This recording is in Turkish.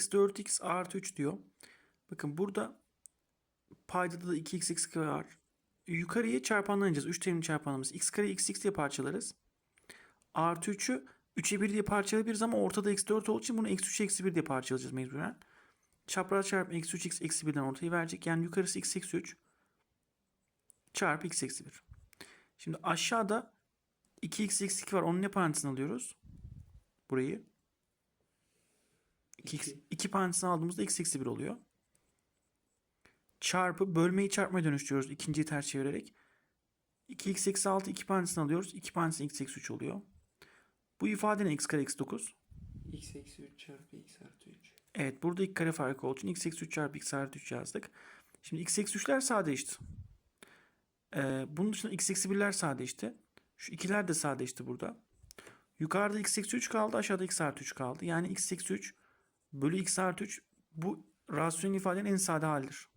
eksi 4x artı 3 diyor. Bakın burada paydada da 2x eksi kare var. Yukarıya çarpanlanacağız. 3 terim çarpanımız. x kare x x diye parçalarız. Artı 3'ü 3'e 1 diye parçalayabiliriz ama ortada eksi 4 olduğu için bunu eksi 3 eksi 1 diye parçalayacağız mecburen. Çapraz çarpı eksi 3x eksi 1'den ortayı verecek. Yani yukarısı x eksi 3 çarpı x eksi 1. Şimdi aşağıda 2x eksi 2 var. Onun ne parantezini alıyoruz? Burayı. 2, İki. 2 parantezini aldığımızda x eksi 1 oluyor. Çarpı bölmeyi çarpmaya dönüştürüyoruz. ikinciyi ters çevirerek. 2x eksi 6 2 parantezini alıyoruz. 2 parantezini x eksi 3 oluyor. Bu ifade ne? x kare eksi 9. x eksi 3 çarpı x artı 3. Evet burada ilk kare farkı olduğu için x eksi 3 çarpı x artı 3 yazdık. Şimdi x eksi 3'ler sadeleşti. Ee, bunun dışında x eksi 1'ler sadeleşti. Şu ikiler de sadeleşti burada. Yukarıda x eksi 3 kaldı aşağıda x artı 3 kaldı. Yani x eksi 3 bölü x artı 3 bu rasyonel ifadenin en sade halidir.